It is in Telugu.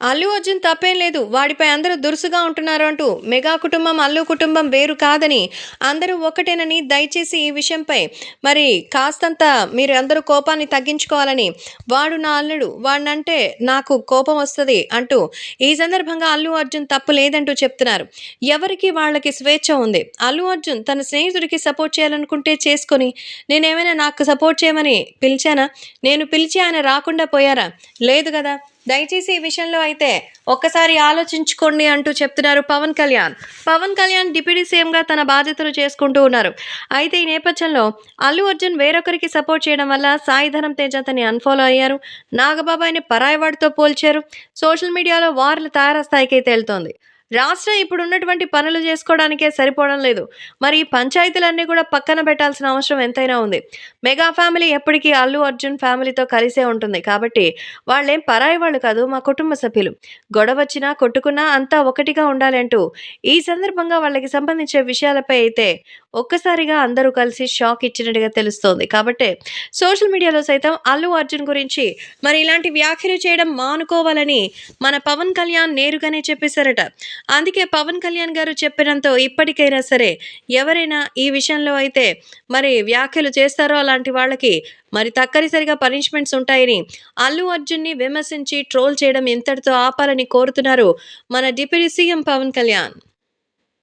అల్లు అర్జున్ తప్పేం లేదు. వాడిపై అందరూ దురుసుగా ఉంటున్నారు అంటూ మెగా కుటుంబం అల్లు కుటుంబం వేరు కాదని అందరూ ఒకటేనని దయచేసి ఈ విషయంపై మరి కాస్తంత మీరు అందరూ కోపాన్ని తగ్గించుకోవాలని వాడు నా అల్లుడు వాడినంటే నాకు కోపం వస్తుంది అంటూ ఈ సందర్భంగా అల్లు అర్జున్ తప్పు లేదంటూ చెప్తున్నారు. ఎవరికి వాళ్ళకి స్వేచ్ఛ ఉంది? అల్లు అర్జున్ తన స్నేహితుడికి సపోర్ట్ చేయాలనుకుంటే చేసుకొని నేనేమైనా నాకు సపోర్ట్ చేయమని పిలిచానా? నేను పిలిచి ఆయన రాకుండా పోయారా? లేదు కదా. దయచేసి ఈ విషయంలో అయితే ఒక్కసారి ఆలోచించుకోండి అంటూ చెప్తున్నారు పవన్ కళ్యాణ్. పవన్ కళ్యాణ్ డిప్యూటీ సీఎంగా తన బాధ్యతలు చేసుకుంటూ ఉన్నారు. అయితే ఈ నేపథ్యంలో అల్లు అర్జున్ వేరొకరికి సపోర్ట్ చేయడం వల్ల సాయిధరం తేజ్ అతన్ని అన్ఫాలో అయ్యారు. నాగబాబాయిని పరాయవాడితో పోల్చారు. సోషల్ మీడియాలో వార్లు తారాస్థాయికి అయితే వెళ్తోంది రాష్ట్రం ఇప్పుడు ఉన్నటువంటి పనులు చేసుకోవడానికే సరిపోవడం లేదు. మరి ఈ పంచాయతీలన్నీ కూడా పక్కన పెట్టాల్సిన అవసరం ఎంతైనా ఉంది. మెగా ఫ్యామిలీ ఎప్పటికీ అల్లు అర్జున్ ఫ్యామిలీతో కలిసే ఉంటుంది. కాబట్టి వాళ్ళేం పరాయి వాళ్ళు కాదు మా కుటుంబ సభ్యులు. గొడవ వచ్చినా కొట్టుకున్నా అంతా ఒకటిగా ఉండాలంటూ ఈ సందర్భంగా వాళ్ళకి సంబంధించే విషయాలపై అయితే ఒక్కసారిగా అందరూ కలిసి షాక్ ఇచ్చినట్టుగా తెలుస్తోంది. కాబట్టి సోషల్ మీడియాలో సైతం అల్లు అర్జున్ గురించి మరి ఇలాంటి వ్యాఖ్యలు చేయడం మానుకోవాలని మన పవన్ కళ్యాణ్ నేరుగానే చెప్పేశారట. అందుకే పవన్ కళ్యాణ్ గారు చెప్పినంతో ఇప్పటికైనా సరే ఎవరైనా ఈ విషయంలో అయితే మరి వ్యాఖ్యలు చేస్తారో అలాంటి వాళ్ళకి మరి తక్కనిసరిగా పనిష్మెంట్స్ ఉంటాయని అల్లు అర్జున్ని విమర్శించి ట్రోల్ చేయడం ఇంతటితో ఆపాలని కోరుతున్నారు మన డిప్యూటీ సీఎం పవన్ కళ్యాణ్.